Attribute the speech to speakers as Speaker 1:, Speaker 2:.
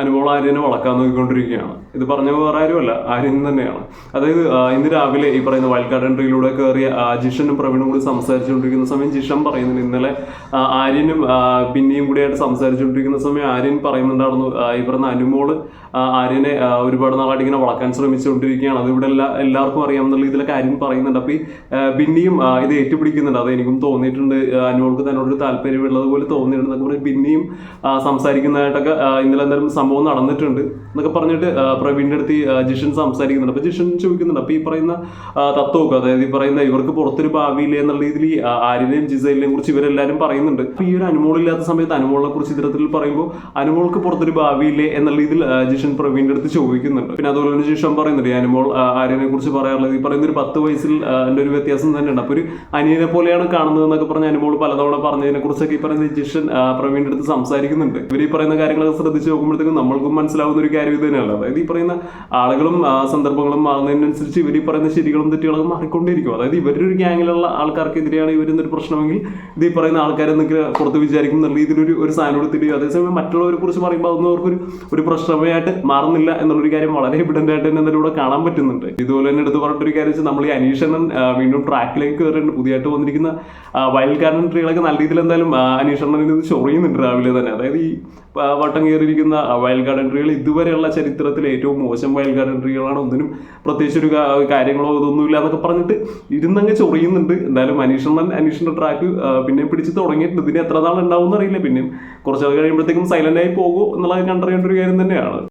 Speaker 1: അനുമോൾ ആര്യനെ വളക്കാൻ നോക്കിക്കൊണ്ടിരിക്കുകയാണ്. ഇത് പറഞ്ഞ വേറെ ആരുമല്ല ആര്യൻ തന്നെയാണ്. അതായത് ഇന്ന് രാവിലെ ഈ പറയുന്ന ഗാർഡൻ എൻട്രിയിലൂടെ കയറിയ ജിഷനും പ്രവീണും കൂടി സംസാരിച്ചുകൊണ്ടിരിക്കുന്ന സമയം ജിഷൻ പറയുന്നത് ഇന്നലെ ആര്യനും പിന്നെയും കൂടിയായിട്ട് സംസാരിച്ചുകൊണ്ടിരിക്കുന്ന സമയം ആര്യൻ പറയുന്നുണ്ടായിരുന്നു ഈ പറയുന്ന അനുമോൾ ആര്യനെ ഒരുപാട് നാളായിട്ട് ഇങ്ങനെ വളക്കാൻ ശ്രമിച്ചുകൊണ്ടിരിക്കുകയാണ്. അത് ഇവിടെ എല്ലാ എല്ലാവർക്കും അറിയാമെന്നുള്ള ഇതിലൊക്കെ ആര്യൻ പറയുന്നുണ്ട്. അപ്പോൾ ഈ പിന്നെയും ഇത് ഏറ്റുപിടിക്കുന്നുണ്ട്. അത് എനിക്കും തോന്നിയിട്ടുണ്ട്. അനുമോൾക്ക് തന്നോടൊരു താല്പര്യമുള്ളത് പോലെ തോന്നിയിട്ടുണ്ട് എന്നൊക്കെ ആ, സംസാരിക്കുന്നതായിട്ടൊക്കെ ഇന്നലെ എന്തായാലും സംഭവം നടന്നിട്ടുണ്ട് എന്നൊക്കെ പറഞ്ഞിട്ട് പ്രവീണിന്റെ അടുത്ത് ജിഷൻ സംസാരിക്കുന്നുണ്ട്. അപ്പോൾ ജിഷൻ ചോദിക്കുന്നുണ്ട് അപ്പോൾ ഈ പറയുന്ന തത്വമൊക്കെ അതായത് ഈ പറയുന്ന ഇവർക്ക് പുറത്തൊരു ഭാവിയില്ല എന്നുള്ള രീതിയിൽ ആര്യനെയും ജിസൈലിനെയും കുറിച്ച് ഇവരെല്ലാവരും പറയുന്നുണ്ട്. അപ്പോൾ ഈ ഒരു അനുമോളില്ലാത്ത സമയത്ത് അനുമോളിനെ കുറിച്ച് ഇത്തരത്തിൽ പറയുമ്പോൾ അനുമോൾക്ക് പുറത്തൊരു ഭാവിയില്ലേ എന്നുള്ള രീതിയിൽ ജിഷൻ പ്രവീണിന്റെ അടുത്ത് ചോദിക്കുന്നുണ്ട്. പിന്നെ അതുപോലെ തന്നെ ജിഷൻ പറയുന്നുണ്ട് ഈ അനുമോൾ ആര്യനെ കുറിച്ച് പറയാറുള്ളത് ഈ പറയുന്ന ഒരു പത്ത് വയസ്സിൽ എന്റെ ഒരു വ്യത്യാസം തന്നെയുണ്ട്. അപ്പോൾ ഒരു അനിയനെ പോലെയാണ് കാണുന്നത് എന്നൊക്കെ പറഞ്ഞ് അനുമോൾ പലതവണ പറഞ്ഞതിനെ കുറിച്ചൊക്കെ ഈ പറയുന്ന ജിഷൻ പ്രവീണിന്റെ അടുത്ത് സംസാരിക്കുന്നുണ്ട്. ഇവർ ഈ പറയുന്ന കാര്യങ്ങളൊക്കെ ശ്രദ്ധിച്ച് നോക്കുമ്പോഴത്തേക്കും നമ്മൾക്കും മനസ്സിലാവുന്ന ഒരു കാര്യം ഇത് തന്നെയല്ല അതായത് ഈ പറയുന്ന ആളുകളും സന്ദർഭങ്ങളും മാറുന്നതിനനുസരിച്ച് ഇവർ ഈ പറയുന്ന ശരികളും തെറ്റുകളും മാറിക്കൊണ്ടിരിക്കും അതായത് ഇവരുടെ ഒരു ഗ്യാങ്ങിലുള്ള ആൾക്കാർക്കെതിരെയാണ് ഇവരുന്നൊരു പ്രശ്നമെങ്കിൽ ഇത് ഈ പറയുന്ന ആൾക്കാരെന്നൊക്കെ പുറത്ത് വിചാരിക്കും എന്നുള്ള രീതിയിലൊരു ഒരു സാധനം എടുത്തിട്ട് അതേസമയം മറ്റുള്ളവരെ കുറിച്ച് പറയുമ്പോൾ അതൊന്നും അവർക്കൊരു ഒരു പ്രശ്നമേ ആയിട്ട് മാറുന്നില്ല എന്നുള്ളൊരു കാര്യം വളരെ എവിഡന്റ് ആയിട്ട് തന്നെ ഇവിടെ കാണാൻ പറ്റുന്നുണ്ട്. ഇതുപോലെ തന്നെ എടുത്ത് പറഞ്ഞിട്ടൊരു കാര്യം വെച്ചാൽ നമ്മൾ ഈ അനീഷണൻ വീണ്ടും ട്രാക്കിലേക്ക് കയറിയിട്ടുണ്ട്. പുതിയതായിട്ട് വന്നിരിക്കുന്ന വൈൽഡ് കാർഡ് ട്രീകളൊക്കെ നല്ല രീതിയിൽ എന്തായാലും അനീഷണൻ ഇത് ചൊറിയുന്നുണ്ട് രാവിലെ തന്നെ. അതായത് ഈ വട്ടം കയറിയിരിക്കുന്ന വൈൽഡ് ഗാർഡൻ എൻട്രികൾ ഇതുവരെയുള്ള ചരിത്രത്തിൽ ഏറ്റവും മോശം വയൽ ഗാർഡൻ എൻട്രികളാണ് ഒന്നിനും പ്രത്യേകിച്ച് ഒരു കാര്യങ്ങളോ ഇതൊന്നുമില്ല എന്നൊക്കെ പറഞ്ഞിട്ട് ഇരുന്നങ്ങ് ചൊറിയുന്നുണ്ട്. എന്തായാലും അനീഷണൻ അനീഷിന്റെ ട്രാക്ക് പിന്നെ പിടിച്ച് തുടങ്ങിയിട്ടുണ്ട്. ഇതിന് എത്ര നാൾ ഉണ്ടാവും എന്നറിയില്ല പിന്നെയും കുറച്ച് കഴിയുമ്പോഴത്തേക്കും ആയി പോകുമോ എന്നുള്ളത് കണ്ടറിയേണ്ട ഒരു കാര്യം തന്നെയാണ്.